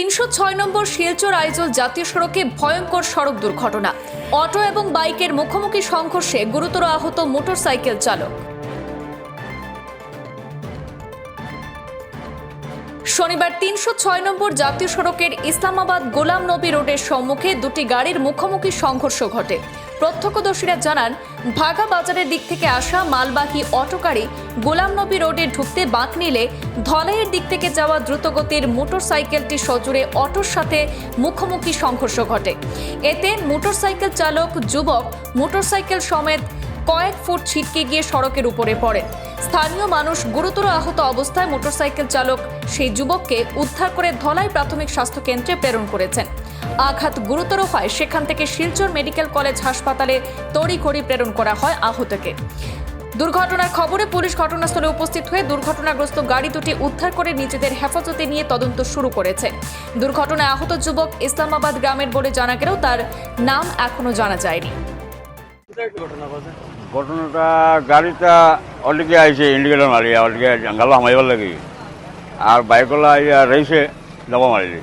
তিনশো ছয় নম্বর শিলচর আইজল জাতীয় সড়কে ভয়ঙ্কর সড়ক দুর্ঘটনা। অটো এবং বাইকের মুখোমুখি সংঘর্ষে গুরুতর আহত মোটরসাইকেল চালক। শনিবার তিনশো ছয় নম্বর জাতীয় সড়কের ইসলামাবাদ গোলাম নবী রোডের সম্মুখে দুটি গাড়ির মুখোমুখি সংঘর্ষ ঘটে। প্রত্যক্ষদর্শীরা জানান, ভাগা বাজারের দিক থেকে আসা মালবাহী অটো গাড়ি গোলাম নবী রোডে ঢুকতে বাঁক নিলে ধলাইয়ের দিক থেকে যাওয়া দ্রুতগতির মোটরসাইকেলটি সজোরে অটোর সাথে মুখোমুখি সংঘর্ষ ঘটে। এতে মোটরসাইকেল চালক, যুবক, মোটরসাইকেল সমেত কয়েক ফুট ছিটকে গিয়ে সড়কের উপরে পড়ে স্থানীয় মানুষ গুরুতর আহত অবস্থায় মোটরসাইকেল চালক সেই যুবককে উদ্ধার করে ধলাই প্রাথমিক স্বাস্থ্য কেন্দ্রে প্রেরণ করেছেন। আঘাত গুরুতর হয় সেখান থেকে শিলচর মেডিকেল কলেজ হাসপাতালে তড়িঘড়ি প্রেরণ করা হয় আহতকে। দুর্ঘটনার খবরে পুলিশ ঘটনাস্থলে উপস্থিত হয়ে দুর্ঘটনাগ্রস্ত গাড়ি দুটি উদ্ধার করে নিজেদের হেফাজতে নিয়ে তদন্ত শুরু করেছে। দুর্ঘটনায় আহত যুবক ইসলামাবাদ গ্রামের বলে জানা গেলেও তার নাম এখনও জানা যায়নি। ঘটনাটা গাড়িটা অলরেডি আইছে ইন্ডিগেল মারি অলরেডি জঙ্গল হামাইবার লাগি। আর বাইকলা আইয়া রইছে যাব মারিলি।